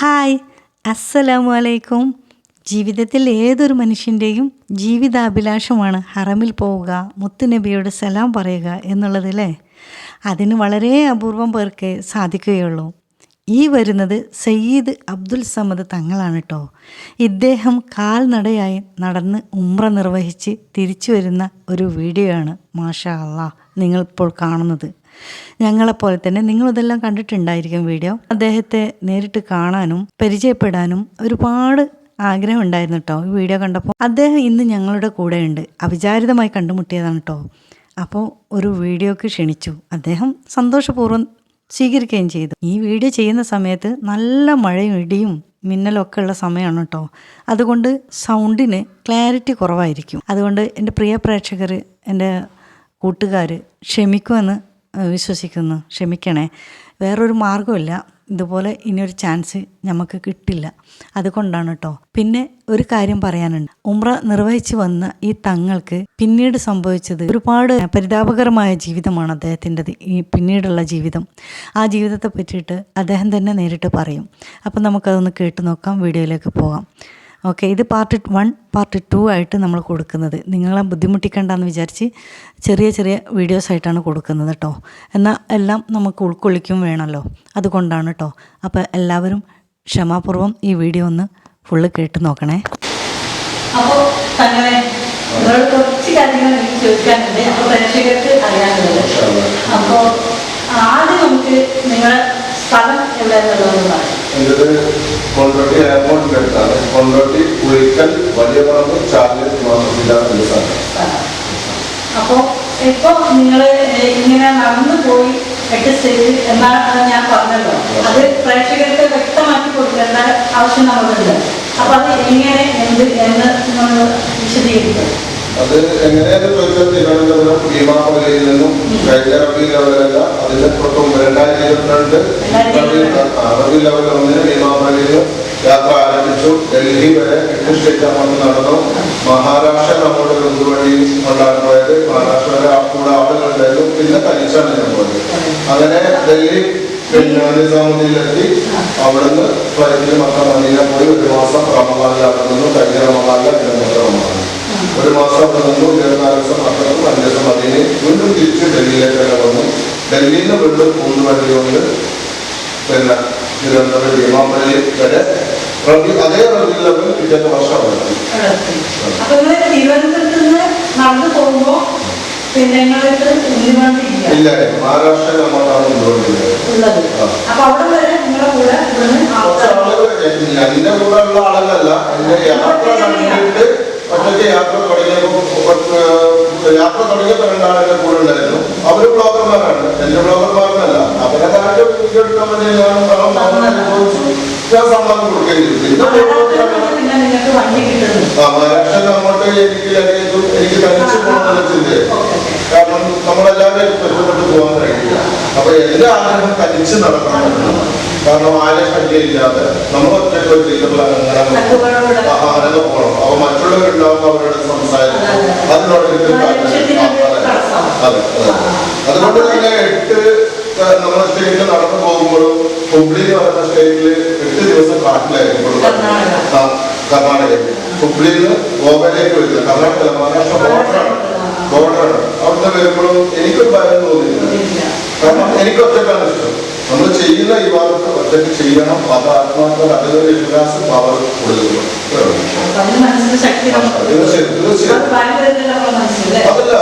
Hi അസ്സലാമു അലൈക്കും ജീവിതത്തിൽ ഏതൊരു മനുഷ്യന്റെയും ജീവിതാഭിലാഷമാണ് ഹറമിൽ പോവുക മുത്തുനബിയോട് സലാം പറയുക എന്നുള്ളതല്ലേ? അതിന് വളരെ അപൂർവം പേർക്കേ സാധിക്കുകയുള്ളൂ. ഈ വരുന്നത് സയ്യിദ് അബ്ദുൽ സമദ് തങ്ങളാണ് കേട്ടോ ഇദ്ദേഹം കാൽനടയായി നടന്ന് ഉമ്ര നിർവഹിച്ച് തിരിച്ചു വരുന്ന ഒരു വീഡിയോ ആണ് മാഷാ അള്ളാ നിങ്ങളിപ്പോൾ കാണുന്നത്. ഞങ്ങളെപ്പോലെ തന്നെ നിങ്ങളിതെല്ലാം കണ്ടിട്ടുണ്ടായിരിക്കും വീഡിയോ. അദ്ദേഹത്തെ നേരിട്ട് കാണാനും പരിചയപ്പെടാനും ഒരുപാട് ആഗ്രഹം ഉണ്ടായിരുന്നു കേട്ടോ ഈ വീഡിയോ കണ്ടപ്പോൾ. അദ്ദേഹം ഇന്ന് ഞങ്ങളുടെ കൂടെയുണ്ട്. അവിചാരിതമായി കണ്ടുമുട്ടിയതാണ് കേട്ടോ അപ്പോൾ ഒരു വീഡിയോക്ക് ക്ഷണിച്ചു. അദ്ദേഹം സന്തോഷപൂർവം സ്വീകരിക്കുകയും ചെയ്തു. ഈ വീഡിയോ ചെയ്യുന്ന സമയത്ത് നല്ല മഴയും ഇടിയും മിന്നലൊക്കെ ഉള്ള സമയമാണ് കേട്ടോ അതുകൊണ്ട് സൗണ്ടിന് ക്ലാരിറ്റി കുറവായിരിക്കും. അതുകൊണ്ട് എന്റെ പ്രിയ പ്രേക്ഷകർ എന്റെ കൂട്ടുകാർ ക്ഷമിക്കുമെന്ന് വിശ്വസിക്കുന്നു ക്ഷമിക്കണേ. വേറൊരു മാർഗമില്ല ഇതുപോലെ ഇനിയൊരു ചാൻസ് നമുക്ക് കിട്ടില്ല. അതുകൊണ്ടാണ് കേട്ടോ പിന്നെ ഒരു കാര്യം പറയാനുണ്ട്. ഉമ്ര നിർവഹിച്ചു വന്ന ഈ തങ്ങൾക്ക് പിന്നീട് സംഭവിച്ചത് ഒരുപാട് പരിതാപകരമായ ജീവിതമാണ് അദ്ദേഹത്തിന്റെത്. ഈ പിന്നീടുള്ള ജീവിതം. ആ ജീവിതത്തെ പറ്റിയിട്ട് അദ്ദേഹം തന്നെ നേരിട്ട് പറയും. അപ്പം നമുക്കതൊന്ന് കേട്ട് നോക്കാം. വീഡിയോയിലേക്ക് പോകാം. ഓക്കെ ഇത് പാർട്ട് വൺ പാർട്ട് ടു ആയിട്ട് നമ്മൾ കൊടുക്കുന്നത്. നിങ്ങളെ ബുദ്ധിമുട്ടിക്കണ്ടെന്ന് വിചാരിച്ച് ചെറിയ ചെറിയ വീഡിയോസ് ആയിട്ടാണ് കൊടുക്കുന്നത് കേട്ടോ എന്നാൽ എല്ലാം നമുക്ക് ഉൾക്കൊള്ളിക്കും വേണമല്ലോ അതുകൊണ്ടാണ് കേട്ടോ അപ്പോൾ എല്ലാവരും ക്ഷമാപൂർവം ഈ വീഡിയോ ഒന്ന് ഫുള്ള് കേട്ട് നോക്കണേ. അപ്പോൾ തങ്ങളെ നിങ്ങളോട് കുറച്ച് കാര്യങ്ങൾ എനിക്ക് ചോദിക്കാനുണ്ട്. അപ്പോൾ പ്രേക്ഷകർക്ക് അറിയാനുള്ളത്. അപ്പോൾ ആദ്യം നമുക്ക് നിങ്ങളുടെ സ്ഥലം എവിടെയെന്നുള്ളതെന്ന് പറയാം. കൊണ്ടോട്ടി എയർപോർട്ടിന്റെ അടുത്താണ് കൊണ്ടോട്ടി പുളിക്കൽ വലിയ പറമ്പ് ചാർജ് മാസത്തില അപ്പോ ഇപ്പൊ നിങ്ങൾ ഇങ്ങനെ നടന്നു പോയി എട്ട് സ്റ്റേജിൽ എന്നാണ് ഞാൻ പറഞ്ഞല്ലോ അത് പ്രേക്ഷകർക്ക് വ്യക്തമാക്കി കൊടുക്കേണ്ട ആവശ്യം നമുക്കുണ്ട് അപ്പൊ അത് എങ്ങനെ എന്ത് എന്ന് നമ്മൾ വിശദീകരിക്കും. അത് എങ്ങനെയാന്ന് ചോദിച്ചാൽ തിരുവനന്തപുരം ഭീമാപുരയിൽ നിന്നും കഴിഞ്ഞ റബി ലെവലല്ല അതിന്റെ തൊട്ടും രണ്ടായിരത്തി ഇരുപത്തിരണ്ട് റബി റബി ലെവൽ ഒന്നിന് ഭീമാപകരയിൽ യാത്ര ആരംഭിച്ചു. ഡൽഹി വരെ എട്ട് സ്റ്റേറ്റ് നടന്നു. മഹാരാഷ്ട്ര നമ്മുടെ ഒരു വഴി കൊണ്ടാണ് പോയത് മഹാരാഷ്ട്ര ആ കൂടെ ആളുകളുണ്ടായിരുന്നു. പിന്നെ തനിച്ചാണ് ഞാൻ പോയത്. അങ്ങനെ ഡൽഹി പിന്നെ നിസാമുദ്ദീനിലെത്തി അവിടുന്ന് ഫ്ലൈറ്റിൽ മക്ക പോയി. ഒരു മാസം റമദാനിൽ കഴിഞ്ഞ റമദാനിലെ പിന്നെ റമദാൻ ഒരു മാസം അവിടെ നിന്നു ഇരുപത്തിനാല് ദിവസം അപ്പുറത്തും അഞ്ച് ദിവസം അതിന് വീണ്ടും തിരിച്ച് ഡൽഹിയിലേക്ക് തന്നെ വന്നു. ഡൽഹിയിൽ നിന്ന് വീണ്ടും മൂന്ന് വണ്ടി കൊണ്ട് പിന്നെ തിരുവനന്തപുരം ഭീമാപള്ളി വരെ റബി അതേ റബി ലെവൽ പിറ്റേത്തെ വർഷം ഇല്ല മഹാരാഷ്ട്ര അങ്ങോട്ടാണ് എന്റെ കൂടെ ഉള്ള ആളുകളല്ല. എന്റെ യാത്ര കണ്ടിട്ട് ഒറ്റയ്ക്ക് യാത്ര തുടങ്ങിയപ്പോൾ യാത്ര തുടങ്ങിയപ്പോൾ രണ്ടാളുടെ കൂടെ ഉണ്ടായിരുന്നു. അവർ ബ്ലോഗർമാരാണ്. എന്റെ ബ്ലോഗർമാരെന്നല്ല അവരെ കാര്യം വീഡിയോ എടുക്കാൻ വേണ്ടി ഞാൻ ഞാൻ സമ്മാനം കൊടുക്കുകയും മഹാരാഷ്ട്രയിൽ അങ്ങോട്ട് എനിക്ക് ലഗേജും എനിക്ക് തനിച്ച് പോകണമെന്നുള്ള ചിന്തയെ കാരണം നമ്മളെല്ലാവരും ബന്ധപ്പെട്ട് പോകാൻ കഴിയില്ല അപ്പൊ എന്റെ ആഗ്രഹം തനിച്ച് നടക്കണം. കാരണം ആരെ ശല്യമില്ലാതെ നമ്മൾ ഒറ്റയ്ക്ക് ലീഡറിൽ അങ്ങനെ പോകണം അപ്പൊ മറ്റുള്ളവരുണ്ടാവുമ്പോൾ അവരുടെ സംസാരം അതിനോട് അതെ. അതുകൊണ്ട് തന്നെ എട്ട് ക- നമ്മുടെ സ്റ്റേറ്റിൽ നടന്നു പോകുമ്പോഴും ഹുബ്ലി എന്ന് പറയുന്ന സ്റ്റേറ്റിൽ എട്ട് ദിവസം കാട്ടിലായിരിക്കും. കർണാടക. കർണാടകയിൽ. ഹുബ്ലിയിൽ നിന്ന് ഗോവയിലേക്ക് വരുന്നത്. കർണാടക മഹാരാഷ്ട്ര ബോർഡറാണ് ബോർഡറാണ് അവിടുന്ന് വരുമ്പോഴും എനിക്കൊരു ഭയം തോന്നിയില്ല കാരണം എനിക്കൊറ്റക്കാണ് ഇഷ്ടം. നമ്മൾ ചെയ്യുന്ന ഈ ഭാഗത്ത് ഒറ്റയ്ക്ക് ചെയ്യണം. അത് ആത്മാർത്ഥം അതിലൊരു വിശ്വാസം പവർ കൊടുക്കുന്നു അതല്ല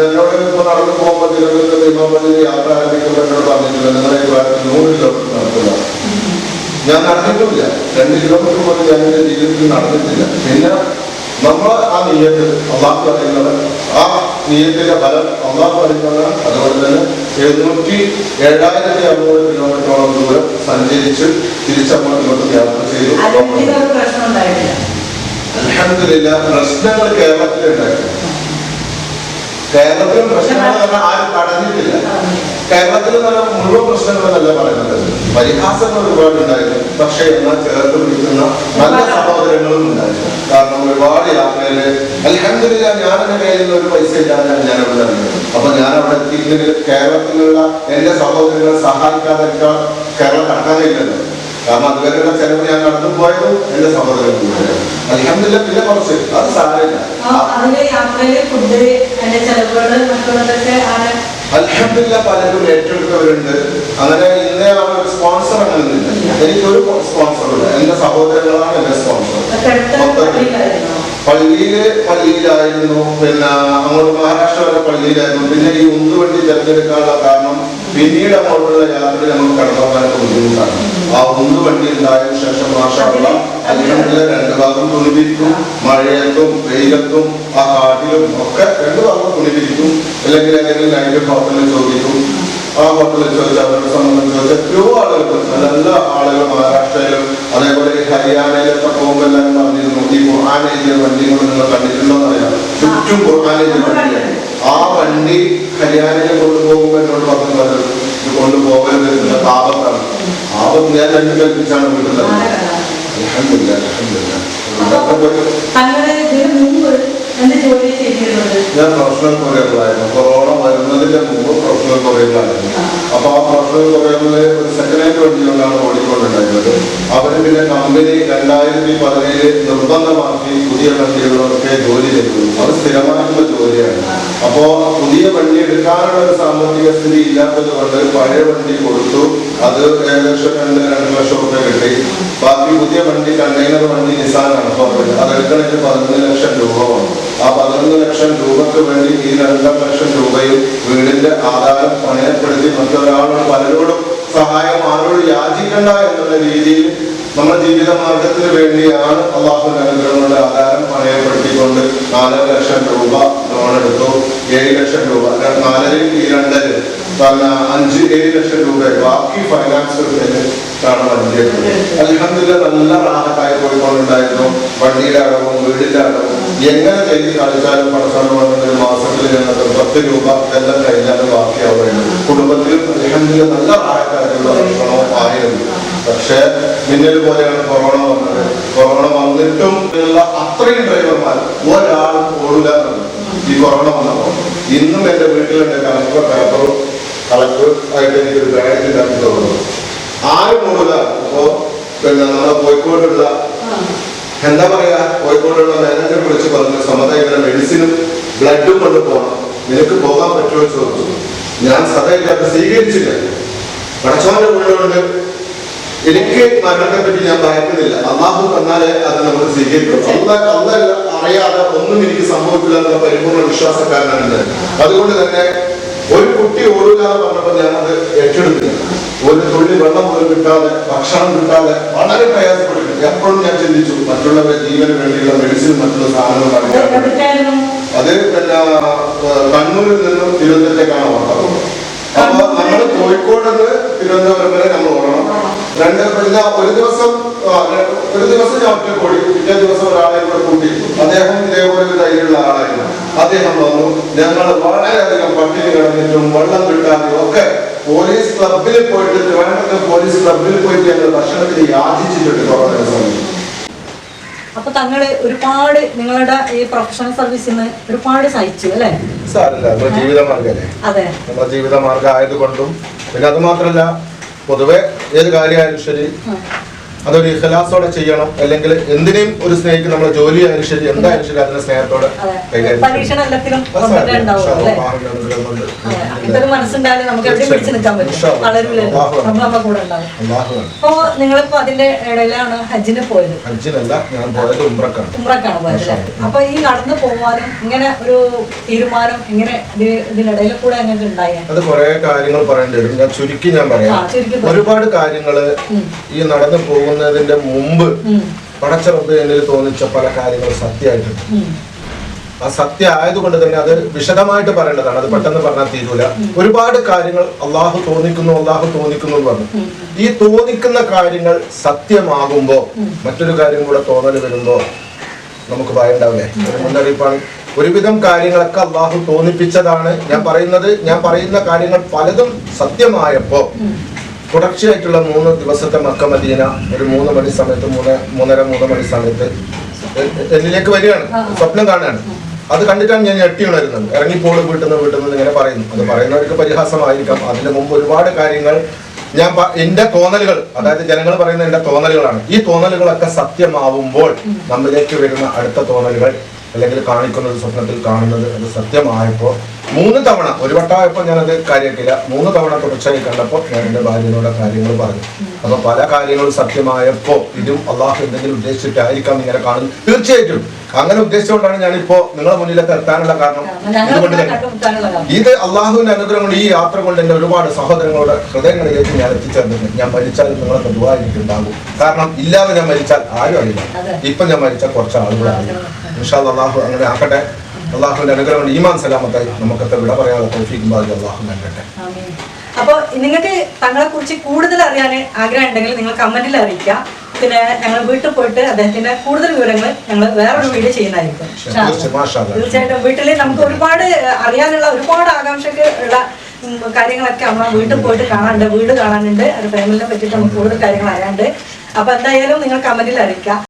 എന്നോട് ഇപ്പൊ നടന്നു പോകുമ്പോൾ തിരുവനന്തപുരത്ത് ഭീമാപള്ളി യാത്ര ആരംഭിക്കുമ്പോൾ എന്നോട് പറഞ്ഞിട്ടില്ല നിങ്ങളെ നൂറ് കിലോമീറ്റർ നടത്തുക ഞാൻ നടന്നിട്ടുമില്ല. രണ്ട് കിലോമീറ്റർ പോലും ഞാൻ എന്റെ ജീവിതത്തിൽ നടന്നിട്ടില്ല. പിന്നെ നമ്മൾ ആ നീയത്ത് അള്ളാഹു പറയുന്നത് ആ നീയത്തിന്റെ ഫലം അള്ളാഹു പറയുന്നത് അതുപോലെ തന്നെ എഴുന്നൂറ്റി ഏഴായിരത്തി അറുന്നൂറ് കിലോമീറ്ററോളം ദൂരം സഞ്ചരിച്ച് തിരിച്ചങ്ങോട്ട് ഇങ്ങോട്ടും യാത്ര ചെയ്തു. അലഹമില്ല പ്രശ്നങ്ങൾ കേരളത്തിലുണ്ടായിരുന്നു കേരളത്തിലും പ്രശ്നങ്ങൾ ആരും കടന്നിട്ടില്ല കേരളത്തിൽ നല്ല മുഴുവൻ പ്രശ്നങ്ങളെന്നല്ല പറയുന്നത്. പരിഹാസങ്ങൾ ഒരുപാട് ഉണ്ടായിരുന്നു പക്ഷേ എന്നാൽ ചേർത്ത് പിടിക്കുന്ന നല്ല സഹോദരങ്ങളും ഉണ്ടായിരുന്നു. കാരണം ഒരുപാട് യാത്രയിൽ അൽഹംദുലില്ല ഞാൻ എന്റെ കയ്യിൽ നിന്ന് ഒരു പൈസ ഇല്ലാതെയാണ് ഞാൻ അവിടെ അപ്പൊ ഞാൻ അവിടെ എത്തിയിട്ട് കേരളത്തിലുള്ള എന്റെ സഹോദരങ്ങളെ സഹായിക്കാതെ കേരളം കടക്കാനില്ലല്ലോ കാരണം അതുവരെയുള്ള ചെലവ് ഞാൻ നടന്നു പോയതും എന്റെ സഹോദരങ്ങൾ അലഹമില്ല പിന്നെ കുറച്ച്. അത് സാരമില്ല. യാത്രയിലെ ഫുഡ് മറ്റുള്ളതൊക്കെ ആണ് അലഹമില്ല പലരും ഏറ്റെടുത്തവരുണ്ട്. അങ്ങനെ ഇന്നേ അവർ സ്പോൺസർ അങ്ങനെയൊന്നുമില്ല എനിക്കൊരു സ്പോൺസറുമില്ല എന്റെ സഹോദരങ്ങളാണ് എന്റെ സ്പോൺസർ മൊത്തത്തിൽ? പള്ളിയിൽ പള്ളിയിലായിരുന്നു. പിന്നെ അങ്ങോട്ട് മഹാരാഷ്ട്ര വരെ പള്ളിയിലായിരുന്നു. പിന്നെ ഈ ഉന്തുവണ്ടി തിരഞ്ഞെടുക്കാനുള്ള കാരണം പിന്നീട് അങ്ങോട്ടുള്ള യാത്ര നമുക്ക് കടന്നുപോകാനൊക്കെ ബുദ്ധിമുട്ടാണ്. ആ ഉന്തുവണ്ടി ഉണ്ടായതിനു ശേഷം മാഷാള്ള അല്ലെങ്കിൽ രണ്ട് ഭാഗം തുണിപിരിക്കും മഴയത്തും വെയിലത്തും ആ കാട്ടിലും ഒക്കെ രണ്ട് ഭാഗം തുണിപിരിക്കും അല്ലെങ്കിൽ അല്ലെങ്കിൽ നൈറ്റ് ഹോട്ടലിൽ ചോദിക്കും. ആ ഹോട്ടലിൽ ചോദിച്ചാൽ അവരുടെ സംബന്ധം ചോദിച്ചാൽ എത്രയോ ആളുകൾ നല്ല ആളുകൾ മഹാരാഷ്ട്രയിലും അതേപോലെ ഹരിയാനയിലൊക്കെ പോകുമ്പോൾ എല്ലാവരും പറഞ്ഞിരുന്നു ഈ ഖുർആൻ എഴുതിയ നിങ്ങൾ കണ്ടിട്ടുണ്ടോ എന്നറിയാം ചുറ്റും ഖുർആൻ വണ്ടിയാണ്. ആ വണ്ടി ഹരിയാനയിൽ കൊണ്ടുപോകുമ്പോൾ എന്നോട് പറഞ്ഞത് കൊണ്ടുപോകരുത് ആപത്താണ് ആപത്ത് ഞാൻ രണ്ടു കൽപ്പിച്ചാണ് വീട്ടിൽ ഞാൻ പ്രൊഫഷണൽ കൊറിയറിലായിരുന്നു കൊറോണ വരുന്നതിന്റെ മുമ്പ് പ്രൊഫഷണൽ കൊറിയറിലായിരുന്നു അപ്പൊ ആ പ്രൊഫഷണൽ കൊറിയറിൽ ഒരു സെക്കൻഡ് ഹാൻഡ് ഓടിക്കൊണ്ടുണ്ടായിരുന്നത് അവർ പിന്നെ കമ്പനി രണ്ടായിരത്തി പതിനേഴ് നിർബന്ധമാക്കി പുതിയ വണ്ടികളൊക്കെ ജോലി ചെയ്തു. അത് സ്ഥിരമായിട്ടുള്ള ജോലിയാണ്. അപ്പോ പുതിയ വണ്ടി എടുക്കാനുള്ള ഒരു സാമ്പത്തിക സ്ഥിതി ഇല്ലാത്തത് കൊണ്ട് പഴയ വണ്ടി കൊടുത്തു. അത് ഏകദേശം രണ്ട് രണ്ട് ലക്ഷം റുപ്യ കിട്ടി. ബാക്കി പുതിയ വണ്ടി കണ്ടെയ്നർ വണ്ടി നിസാനാണ് അപ്പൊ അത് എടുക്കണമെങ്കിൽ പതിനൊന്ന് ലക്ഷം രൂപ വന്നു. ആ പതിനൊന്ന് ലക്ഷം രൂപക്ക് വേണ്ടി ഈ രണ്ടര ലക്ഷം രൂപയും വീടിന്റെ ആധാരം പണയപ്പെടുത്തി മറ്റൊരാളോട് പലരോടും സഹായം ആരോട് യാചിക്കണ്ട എന്നുള്ള രീതിയിൽ നമ്മുടെ ജീവിത മാർഗത്തിന് വേണ്ടിയാണ് അള്ളാഹു അനുഗ്രഹങ്ങളുടെ ആധാരം പണയപ്പെടുത്തിക്കൊണ്ട് നാലര ലക്ഷം രൂപ ലോൺ എടുത്തു ഏഴ് ലക്ഷം രൂപ. ര- പിന്നെ അഞ്ച് ഏഴ് ലക്ഷം രൂപ ബാക്കി ഫൈനാൻസ് ആണ് എടുത്തത് അൽഹംദുലില്ലാ നല്ല റാഹത്തായി പോയിക്കൊണ്ടുണ്ടായിരുന്നു വണ്ടിയുടെ അടവും വീടിന്റെ അടവും. എങ്ങനെ ചെയ്ത് കളിച്ചാലും പടസാനം വന്നത് മാസത്തിൽ ഞങ്ങൾക്ക് പത്ത് രൂപ എല്ലാം കഴിഞ്ഞാലും ബാക്കിയാവുകയാണ് കുടുംബത്തിലും അൽഹംദുലില്ലാ നല്ല റാഹത്തായിട്ടുള്ള ഭക്ഷണവും ആയിരുന്നു. പക്ഷേ മിന്നൽ പോലെയാണ് കൊറോണ വന്നത്. കൊറോണ വന്നിട്ടും ഉള്ള അത്രയും ഡ്രൈവർമാർ ഒരാൾ ഓടില്ല ഈ കൊറോണ വന്നപ്പോൾ. ഇന്നും എന്റെ വീട്ടിലുണ്ട് കളക്ടർ പേപ്പറും കളക്ടർ ആയിട്ട് എനിക്കൊരു ബാഗ് ഉണ്ടാക്കി തോന്നുന്നു ആരും ഓടില്ല അപ്പോ പിന്നെ നമ്മുടെ കോഴിക്കോടുള്ള എന്താ പറയാ? കോഴിക്കോടുള്ള മാനേജർ വിളിച്ച് പറഞ്ഞു സമത ഇങ്ങനെ മെഡിസിനും ബ്ലഡും കൊണ്ട് പോകണം നിനക്ക് പോകാൻ പറ്റുമോ? ചോദിച്ചു. ഞാൻ സദയില്ലാതെ സ്വീകരിച്ചില്ല. പടച്ചവന്റെ ഉള്ളുകൊണ്ട് എനിക്ക് മരണത്തെ പറ്റി ഞാൻ ഭയക്കുന്നില്ല. അള്ളാഹു തന്നാലേ അത് നമ്മൾ സ്വീകരിക്കും. അല്ല അല്ലല്ല അറിയാതെ ഒന്നും എനിക്ക് സംഭവിക്കില്ല എന്നുള്ള പരിപൂർണ വിശ്വാസക്കാരനാണ് അതുകൊണ്ട് തന്നെ ഒരു കുട്ടി ഓടില്ല എന്ന് പറഞ്ഞപ്പോൾ ഞാൻ അത് ഏറ്റെടുത്തില്ല ഒരു തുള്ളി വെള്ളം പോലും കിട്ടാതെ ഭക്ഷണം കിട്ടാതെ വളരെ പ്രയാസപ്പെട്ടു എപ്പോഴും ഞാൻ ചിന്തിച്ചു മറ്റുള്ളവരെ ജീവന് വേണ്ടിയുള്ള മെഡിസിൻ മറ്റുള്ള സാധനങ്ങൾ അത് പിന്നെ കണ്ണൂരിൽ നിന്നും തിരുവനന്തപുരത്തേക്കാണ് ഓട്ടം അപ്പൊ നമ്മൾ കോഴിക്കോട് നിന്ന് തിരുവനന്തപുരം വരെ നമ്മൾ ഓടണം. രണ്ട് പിന്നെ ഒരു ദിവസം ഒരു ദിവസം ഞാൻ ഒറ്റ കൂടി പിറ്റേ ദിവസം ഒരാളെ കൂടെ കൂട്ടി. അദ്ദേഹം ഇതേപോലെ ആളായിരുന്നു അദ്ദേഹം വന്നു ഞങ്ങൾ വളരെയധികം പട്ടിണി കിടന്നിട്ടും വെള്ളം കിട്ടാതെ ഒക്കെ പോലീസ് ക്ലബിൽ പോയിട്ട് തിരുവനന്തപുരത്തെ പോലീസ് ക്ലബിൽ പോയിട്ട് ഞങ്ങൾ ഭക്ഷണത്തിന് യാചിച്ചിട്ടുണ്ട് കൊറോണ സമയത്ത്. അപ്പൊ തങ്ങൾ ഒരുപാട് നിങ്ങളുടെ ഈ പ്രൊഫഷണൽ സർവീസിൽ നിന്ന് ഒരുപാട് സഹിച്ചു അല്ലേ? നമ്മുടെ ജീവിതമാർഗല്ലേ അതെ. നമ്മുടെ ജീവിതമാർഗം ആയതുകൊണ്ടും പിന്നെ അത് മാത്രല്ല പൊതുവെ ഏത് കാര്യമായാലും ശരി അതൊരു ഇഹലാസോടെ ചെയ്യണം. അല്ലെങ്കിൽ എന്തിനേയും ഒരു സ്നേഹിക്ക്. നമ്മുടെ ജോലി ആയാലും ശരി എന്തായാലും ശരി അതിനെ സ്നേഹത്തോടെ. നിങ്ങളിപ്പോ അതിന്റെ ഇടയിലാണ് ഹജ്ജിന് പോയത്. ഹജ്ജിനല്ല ഞാൻ പോയത് ഉംറക്കാണ്. ഉംറക്കാണ് പോയത് അപ്പൊ ഈ നടന്നു പോവാനും ഇങ്ങനെ ഒരു തീരുമാനം ഇങ്ങനെ ഇതിനിടയിൽ കൂടെ അങ്ങനെ ഉണ്ടായ? അത് കുറെ കാര്യങ്ങൾ പറയേണ്ടി വരും. ഞാൻ ചുരുക്കി ഞാൻ പറയാം. ഒരുപാട് കാര്യങ്ങൾ ഈ നടന്നു പോകുന്നതിന്റെ മുമ്പ് പടച്ചിറപ്പ് എന്നിൽ തോന്നിച്ച പല കാര്യങ്ങളും സത്യമായിട്ടുണ്ട്. ആ സത്യം ആയതുകൊണ്ട് തന്നെ അത് വിശദമായിട്ട് പറയേണ്ടതാണ്. അത് പെട്ടെന്ന് പറഞ്ഞാൽ തീരൂല. ഒരുപാട് കാര്യങ്ങൾ അള്ളാഹു തോന്നിക്കുന്നു അള്ളാഹു തോന്നിക്കുന്നു എന്ന് പറഞ്ഞു. ഈ തോന്നിക്കുന്ന കാര്യങ്ങൾ സത്യമാകുമ്പോ മറ്റൊരു കാര്യം കൂടെ തോന്നൽ വരുമ്പോ നമുക്ക് ഭയം ഉണ്ടാവില്ലേ ഒരു മുന്നറിയിപ്പാണ്. ഒരുവിധം കാര്യങ്ങളൊക്കെ അള്ളാഹു തോന്നിപ്പിച്ചതാണ് ഞാൻ പറയുന്നത്. ഞാൻ പറയുന്ന കാര്യങ്ങൾ പലതും സത്യമായപ്പോ തുടർച്ചയായിട്ടുള്ള മൂന്ന് ദിവസത്തെ മക്ക മദീന ഒരു മൂന്ന് മണി സമയത്ത് മൂന്ന് മൂന്നര മൂന്ന് മണി സമയത്ത് എന്നിലേക്ക് വരികയാണ്. സ്വപ്നം കാണുകയാണ്. അത് കണ്ടിട്ടാണ് ഞാൻ ഞെട്ടി ഉണരുന്നത്. ഇറങ്ങിപ്പോൾ വീട്ടിൽ നിന്ന് ഇങ്ങനെ പറയുന്നു. അത് പറയുന്നവർക്ക് പരിഹാസമായിരിക്കാം. അതിന് മുമ്പ് ഒരുപാട് കാര്യങ്ങൾ ഞാൻ എന്റെ തോന്നലുകൾ അതായത് ജനങ്ങൾ പറയുന്ന എന്റെ തോന്നലുകളാണ്. ഈ തോന്നലുകളൊക്കെ സത്യമാവുമ്പോൾ നമ്മിലേക്ക് വരുന്ന അടുത്ത തോന്നലുകൾ അല്ലെങ്കിൽ കാണിക്കുന്നത് സ്വപ്നത്തിൽ കാണുന്നത് അത് സത്യമായപ്പോൾ മൂന്ന് തവണ ഒരു വട്ടമായപ്പോൾ ഞാനത് കാര്യമാക്കില്ല മൂന്ന് തവണ തുടർച്ചയായി കണ്ടപ്പോൾ ഞാൻ എന്റെ ഭാര്യനോട് കാര്യങ്ങൾ പറഞ്ഞു. അപ്പോൾ പല കാര്യങ്ങളും സത്യമായപ്പോൾ ഇതും അള്ളാഹു എന്തെങ്കിലും ഉദ്ദേശിച്ചിട്ടായിരിക്കാം ഇങ്ങനെ കാണുന്നത്. തീർച്ചയായിട്ടും. അങ്ങനെ ഉദ്ദേശിച്ചുകൊണ്ടാണ് ഞാനിപ്പോ നിങ്ങളെ മുന്നിലേക്ക് എത്താനുള്ള കാരണം ഇതുകൊണ്ട് തന്നെ. ഇത് അള്ളാഹുവിന്റെ അനുഗ്രഹം കൊണ്ട് ഈ യാത്ര കൊണ്ട് എന്റെ ഒരുപാട് സഹോദരങ്ങളുടെ ഹൃദയങ്ങളിലേക്ക് ഞാൻ എത്തിച്ചേർന്നിട്ടുണ്ട് ഞാൻ മരിച്ചാൽ നിങ്ങളൊക്കെ എനിക്കുണ്ടാകും കാരണം ഇല്ലാതെ ഞാൻ മരിച്ചാൽ ആരും അറിയില്ല. ഇപ്പം ഞാൻ മരിച്ച കുറച്ച് അറിയും ഇൻഷാ അള്ളാഹു അങ്ങനെ ആക്കട്ടെ. അള്ളാഹുവിന്റെ അനുഗ്രഹം കൊണ്ട് ഈമാൻ സലാമത്തായി നമുക്കൊക്കെ വിട പറയാതെ തോഫിക്കും ബാക്കി അള്ളാഹു നൽകട്ടെ. ആമീൻ. അപ്പൊ നിങ്ങൾക്ക് തങ്ങളെ കുറിച്ച് കൂടുതൽ അറിയാൻ ആഗ്രഹം ഉണ്ടെങ്കിൽ നിങ്ങൾ കമന്റിൽ അറിയിക്കാം പിന്നെ ഞങ്ങൾ വീട്ടിൽ പോയിട്ട് അദ്ദേഹത്തിന്റെ കൂടുതൽ വിവരങ്ങൾ ഞങ്ങൾ വേറൊരു വീഡിയോ ചെയ്യുന്നതായിരിക്കും. തീർച്ചയായിട്ടും വീട്ടിൽ നമുക്ക് ഒരുപാട് അറിയാനുള്ള ഒരുപാട് ആകാംക്ഷക്ക് ഉള്ള കാര്യങ്ങളൊക്കെ നമ്മൾ വീട്ടിൽ പോയിട്ട് കാണാനുണ്ട് വീട് കാണാനുണ്ട്. അത് ഫാമിലിനെ പറ്റിയിട്ട് നമുക്ക് കൂടുതൽ കാര്യങ്ങൾ അറിയാനുണ്ട്. അപ്പൊ എന്തായാലും നിങ്ങൾ കമന്റിൽ അറിയിക്കാം